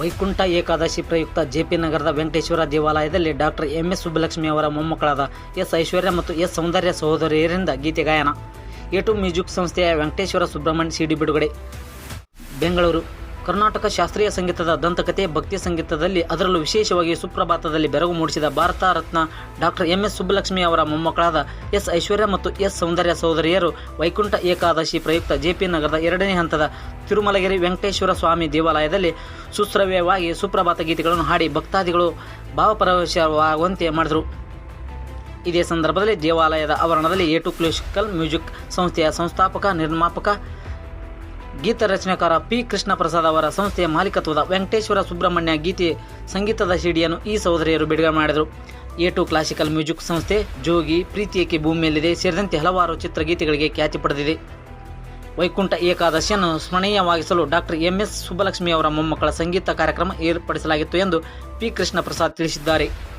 ವೈಕುಂಠ ಏಕಾದಶಿ ಪ್ರಯುಕ್ತ ಜೆಪಿ ನಗರದ ವೆಂಕಟೇಶ್ವರ ದೇವಾಲಯದಲ್ಲಿ ಡಾಕ್ಟರ್ ಎಂ ಎಸ್ ಸುಬ್ಬಲಕ್ಷ್ಮಿ ಅವರ ಮೊಮ್ಮಕ್ಕಳಾದ ಎಸ್ ಐಶ್ವರ್ಯ ಮತ್ತು ಎಸ್ ಸೌಂದರ್ಯ ಸಹೋದರಿಯರಿಂದ ಗೀತೆ ಗಾಯನ. ಎ ಟು ಮ್ಯೂಸಿಕ್ ಸಂಸ್ಥೆಯ ವೆಂಕಟೇಶ್ವರ ಸುಬ್ರಹ್ಮಣ್ಯ ಸಿಡಿ ಬಿಡುಗಡೆ. ಬೆಂಗಳೂರು. ಕರ್ನಾಟಕ ಶಾಸ್ತ್ರೀಯ ಸಂಗೀತದ ದಂತಕತೆ ಭಕ್ತಿ ಸಂಗೀತದಲ್ಲಿ ಅದರಲ್ಲೂ ವಿಶೇಷವಾಗಿ ಸುಪ್ರಭಾತದಲ್ಲಿ ಬೆರಗು ಮೂಡಿಸಿದ Bharat Ratna doctor M S Subbulakshmi ಅವರ ಮೊಮ್ಮಕ್ಕಳಾದ ಎಸ್ ಐಶ್ವರ್ಯ ಮತ್ತು ಎಸ್ ಸೌಂದರ್ಯ ಸಹೋದರಿಯರು ವೈಕುಂಠ ಏಕಾದಶಿ ಪ್ರಯುಕ್ತ ಜೆಪಿ ನಗರದ ಎರಡನೇ ಹಂತದ ತಿರುಮಲಗಿರಿ ವೆಂಕಟೇಶ್ವರ ಸ್ವಾಮಿ ದೇವಾಲಯದಲ್ಲಿ ಸುಶ್ರವ್ಯವಾಗಿ ಸುಪ್ರಭಾತ ಗೀತೆಗಳನ್ನು ಹಾಡಿ ಭಕ್ತಾದಿಗಳು ಭಾವಪರವಶವಾಗುವಂತೆ ಮಾಡಿದರು. ಇದೇ ಸಂದರ್ಭದಲ್ಲಿ ದೇವಾಲಯದ ಆವರಣದಲ್ಲಿ ಎ ಟು ಕ್ಲಾಸಿಕಲ್ ಮ್ಯೂಸಿಕ್ ಸಂಸ್ಥೆಯ ಸಂಸ್ಥಾಪಕ ನಿರ್ಮಾಪಕ ಗೀತ ರಚನೆಕಾರ ಪಿ ಕೃಷ್ಣ ಪ್ರಸಾದ್ ಅವರ ಸಂಸ್ಥೆಯ ಮಾಲೀಕತ್ವದ ವೆಂಕಟೇಶ್ವರ ಸುಬ್ರಹ್ಮಣ್ಯ ಗೀತೆ ಸಂಗೀತದ ಸಿಡಿಯನ್ನು ಈ ಸಹೋದರಿಯರು ಬಿಡುಗಡೆ ಮಾಡಿದರು. ಎ ಟು ಕ್ಲಾಸಿಕಲ್ ಮ್ಯೂಸಿಕ್ ಸಂಸ್ಥೆ ಜೋಗಿ ಪ್ರೀತಿಯಕ್ಕೆ ಭೂಮಿಯಲ್ಲಿದೆ, ಸೇರಿದಂತೆ ಹಲವಾರು ಚಿತ್ರಗೀತೆಗಳಿಗೆ ಖ್ಯಾತಿ ಪಡೆದಿದೆ. ವೈಕುಂಠ ಏಕಾದಶಿಯನ್ನು ಸ್ಮರಣೀಯವಾಗಿಸಲು ಡಾಕ್ಟರ್ ಎಂ ಎಸ್ ಸುಬ್ಬಲಕ್ಷ್ಮಿ ಅವರ ಮೊಮ್ಮಕ್ಕಳ ಸಂಗೀತ ಕಾರ್ಯಕ್ರಮ ಏರ್ಪಡಿಸಲಾಗಿತ್ತು ಎಂದು ಪಿ ಕೃಷ್ಣ ಪ್ರಸಾದ್ ತಿಳಿಸಿದ್ದಾರೆ.